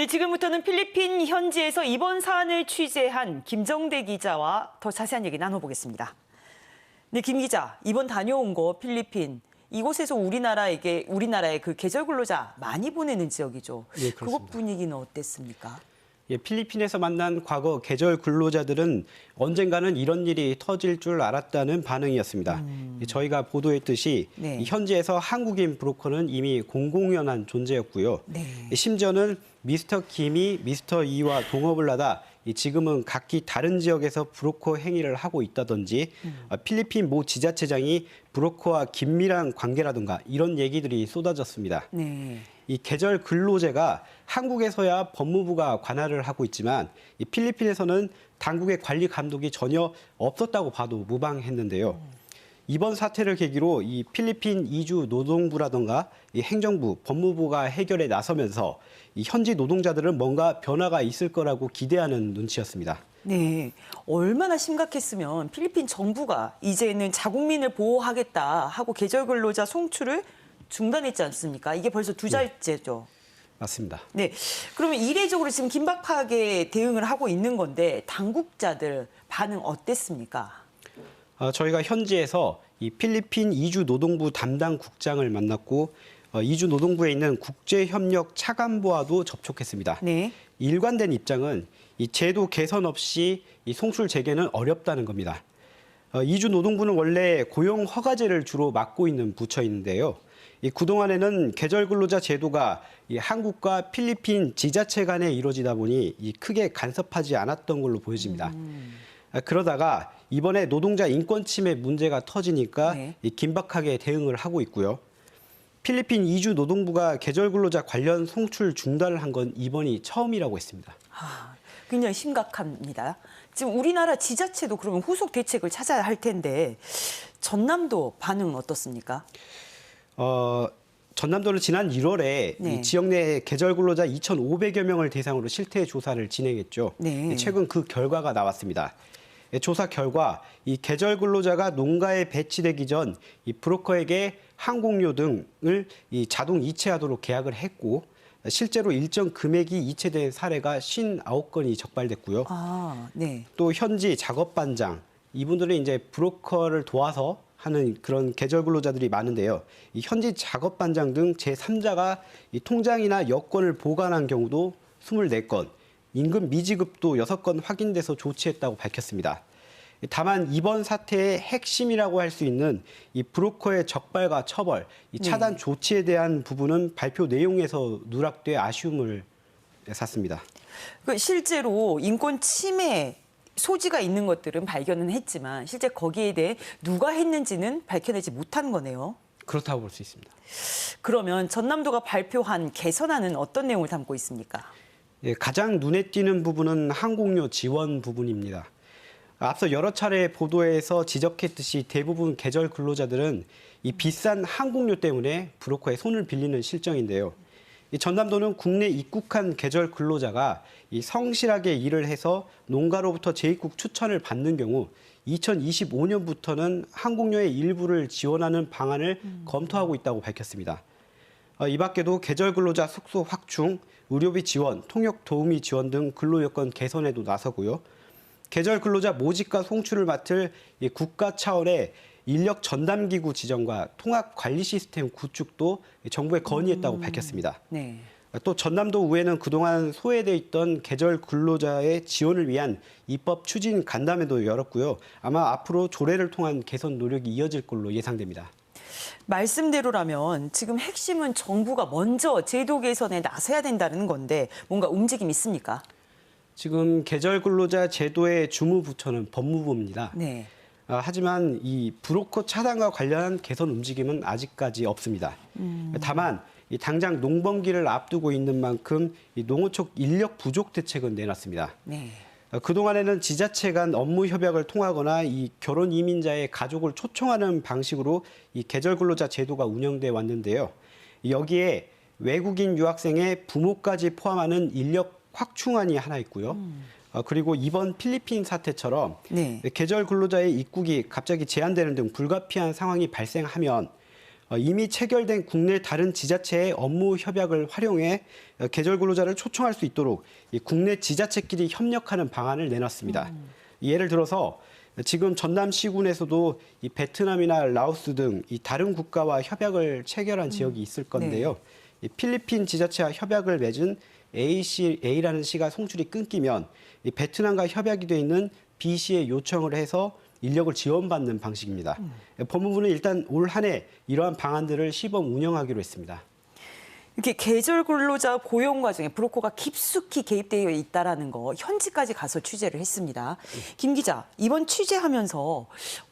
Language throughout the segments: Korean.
네, 지금부터는 필리핀 현지에서 이번 사안을 취재한 김정대 기자와 더 자세한 얘기 나눠보겠습니다. 네, 김 기자, 이번 다녀온 거 필리핀 이곳에서 우리나라에게 우리나라의 그 계절 근로자 많이 보내는 지역이죠. 예, 그렇습니다. 그곳 분위기는 어땠습니까? 예, 필리핀에서 만난 과거 계절 근로자들은 언젠가는 이런 일이 터질 줄 알았다는 반응이었습니다. 예, 저희가 보도했듯이 네. 이 현지에서 한국인 브로커는 이미 공공연한 존재였고요. 네. 예, 심지어는 미스터 김이 미스터 이와 동업을 하다 이 지금은 각기 다른 지역에서 브로커 행위를 하고 있다든지 아, 필리핀 모 지자체장이 브로커와 긴밀한 관계라든가 이런 얘기들이 쏟아졌습니다. 네. 이 계절 근로제가 한국에서야 법무부가 관할을 하고 있지만 이 필리핀에서는 당국의 관리 감독이 전혀 없었다고 봐도 무방했는데요. 이번 사태를 계기로 이 필리핀 이주 노동부라던가 이 행정부, 법무부가 해결에 나서면서 이 현지 노동자들은 뭔가 변화가 있을 거라고 기대하는 눈치였습니다. 네. 얼마나 심각했으면 필리핀 정부가 이제는 자국민을 보호하겠다 하고 계절 근로자 송출을 중단했지 않습니까? 이게 벌써 두 달째죠. 맞습니다. 네. 그러면 이례적으로 지금 긴박하게 대응을 하고 있는 건데 당국자들 반응 어땠습니까? 어, 저희가 현지에서 이 필리핀 이주 노동부 담당 국장을 만났고 어, 이주 노동부에 있는 국제협력 차관부와도 접촉했습니다. 네. 일관된 입장은 이 제도 개선 없이 이 송출 재개는 어렵다는 겁니다. 어, 이주 노동부는 원래 고용 허가제를 주로 맡고 있는 부처인데요. 이 그동안에는 계절 근로자 제도가 이 한국과 필리핀 지자체 간에 이루어지다 보니 이 크게 간섭하지 않았던 걸로 보여집니다. 아, 그러다가 이번에 노동자 인권 침해 문제가 터지니까 네. 이 긴박하게 대응을 하고 있고요. 필리핀 이주 노동부가 계절 근로자 관련 송출 중단을 한 건 이번이 처음이라고 했습니다. 아, 굉장히 심각합니다. 지금 우리나라 지자체도 그러면 후속 대책을 찾아야 할 텐데 전남도 반응은 어떻습니까? 어, 전남도는 지난 1월에 네. 이 지역 내 계절 근로자 2,500여 명을 대상으로 실태 조사를 진행했죠. 네. 최근 그 결과가 나왔습니다. 예, 조사 결과 이 계절 근로자가 농가에 배치되기 전 이 브로커에게 항공료 등을 이 자동 이체하도록 계약을 했고 실제로 일정 금액이 이체된 사례가 59건이 적발됐고요. 아, 네. 또 현지 작업 반장 이분들은 이제 브로커를 도와서 하는 그런 계절 근로자들이 많은데요. 이 현지 작업 반장 등 제3자가 이 통장이나 여권을 보관한 경우도 24건, 임금 미지급도 6건 확인돼서 조치했다고 밝혔습니다. 다만 이번 사태의 핵심이라고 할 수 있는 이 브로커의 적발과 처벌, 이 차단 조치에 대한 부분은 발표 내용에서 누락돼 아쉬움을 샀습니다. 그 실제로 인권 침해 소지가 있는 것들은 발견은 했지만 실제 거기에 대해 누가 했는지는 밝혀내지 못한 거네요. 그렇다고 볼 수 있습니다. 그러면 전남도가 발표한 개선안은 어떤 내용을 담고 있습니까? 예, 가장 눈에 띄는 부분은 항공료 지원 부분입니다. 앞서 여러 차례 보도에서 지적했듯이 대부분 계절 근로자들은 이 비싼 항공료 때문에 브로커의 손을 빌리는 실정인데요. 이 전남도는 국내 입국한 계절 근로자가 이 성실하게 일을 해서 농가로부터 재입국 추천을 받는 경우 2025년부터는 항공료의 일부를 지원하는 방안을 검토하고 있다고 밝혔습니다. 어, 이 밖에도 계절 근로자 숙소 확충, 의료비 지원, 통역 도우미 지원 등 근로 여건 개선에도 나서고요. 계절 근로자 모집과 송출을 맡을 이 국가 차원의 인력 전담 기구 지정과 통합 관리 시스템 구축도 정부에 건의했다고 밝혔습니다. 네. 또 전남도 의회는 그동안 소외돼 있던 계절 근로자의 지원을 위한 입법 추진 간담회도 열었고요. 아마 앞으로 조례를 통한 개선 노력이 이어질 걸로 예상됩니다. 말씀대로라면 지금 핵심은 정부가 먼저 제도 개선에 나서야 된다는 건데 뭔가 움직임 있습니까? 지금 계절 근로자 제도의 주무 부처는 법무부입니다. 네. 아, 하지만 이 브로커 차단과 관련한 개선 움직임은 아직까지 없습니다. 다만 이 당장 농번기를 앞두고 있는 만큼 이 농어촌 인력 부족 대책은 내놨습니다. 네. 어, 그동안에는 지자체 간 업무 협약을 통하거나 이 결혼 이민자의 가족을 초청하는 방식으로 이 계절 근로자 제도가 운영돼 왔는데요. 여기에 외국인 유학생의 부모까지 포함하는 인력 확충안이 하나 있고요. 어, 그리고 이번 필리핀 사태처럼 네. 계절 근로자의 입국이 갑자기 제한되는 등 불가피한 상황이 발생하면 어, 이미 체결된 국내 다른 지자체의 업무 협약을 활용해 어, 계절 근로자를 초청할 수 있도록 이 국내 지자체끼리 협력하는 방안을 내놨습니다. 예를 들어서 지금 전남 시군에서도 이 베트남이나 라오스 등 이 다른 국가와 협약을 체결한 지역이 있을 건데요. 이 필리핀 지자체와 협약을 맺은 A씨, A라는 시가 송출이 끊기면 이 베트남과 협약이 돼 있는 B씨에 요청을 해서 인력을 지원받는 방식입니다. 법무부는 일단 올 한 해 이러한 방안들을 시범 운영하기로 했습니다. 이렇게 계절 근로자 고용 과정에 브로커가 깊숙이 개입되어 있다라는 거 현지까지 가서 취재를 했습니다. 김 기자, 이번 취재하면서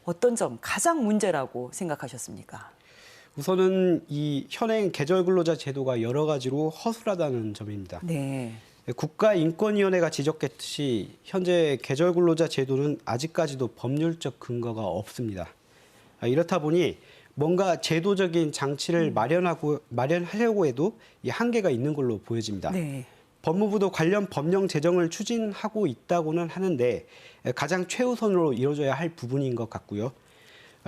어떤 점 가장 문제라고 생각하셨습니까? 우선은 이 현행 계절 근로자 제도가 여러 가지로 허술하다는 점입니다. 네. 국가인권위원회가 지적했듯이 현재 계절 근로자 제도는 아직까지도 법률적 근거가 없습니다. 아, 이렇다 보니 뭔가 제도적인 장치를 마련하고 마련하려고 해도 이 한계가 있는 걸로 보여집니다. 네. 법무부도 관련 법령 제정을 추진하고 있다고는 하는데 가장 최우선으로 이루어져야 할 부분인 것 같고요.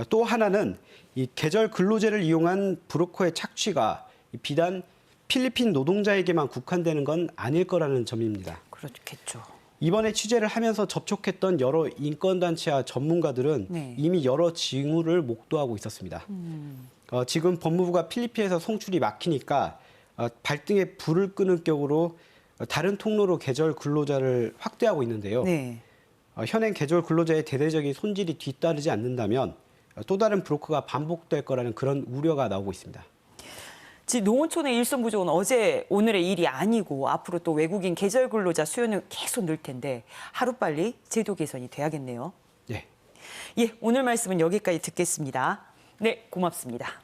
또 하나는 이 계절 근로제를 이용한 브로커의 착취가 비단 필리핀 노동자에게만 국한되는 건 아닐 거라는 점입니다. 그렇겠죠. 이번에 취재를 하면서 접촉했던 여러 인권단체와 전문가들은 네. 이미 여러 징후를 목도하고 있었습니다. 어, 지금 법무부가 필리핀에서 송출이 막히니까 어, 발등에 불을 끄는 격으로 어, 다른 통로로 계절 근로자를 확대하고 있는데요. 네. 어, 현행 계절 근로자의 대대적인 손질이 뒤따르지 않는다면 어, 또 다른 브로커가 반복될 거라는 그런 우려가 나오고 있습니다. 농어촌의 일손 부족은 어제 오늘의 일이 아니고 앞으로 또 외국인 계절 근로자 수요는 계속 늘 텐데 하루빨리 제도 개선이 돼야겠네요. 예. 예, 오늘 말씀은 여기까지 듣겠습니다. 네, 고맙습니다.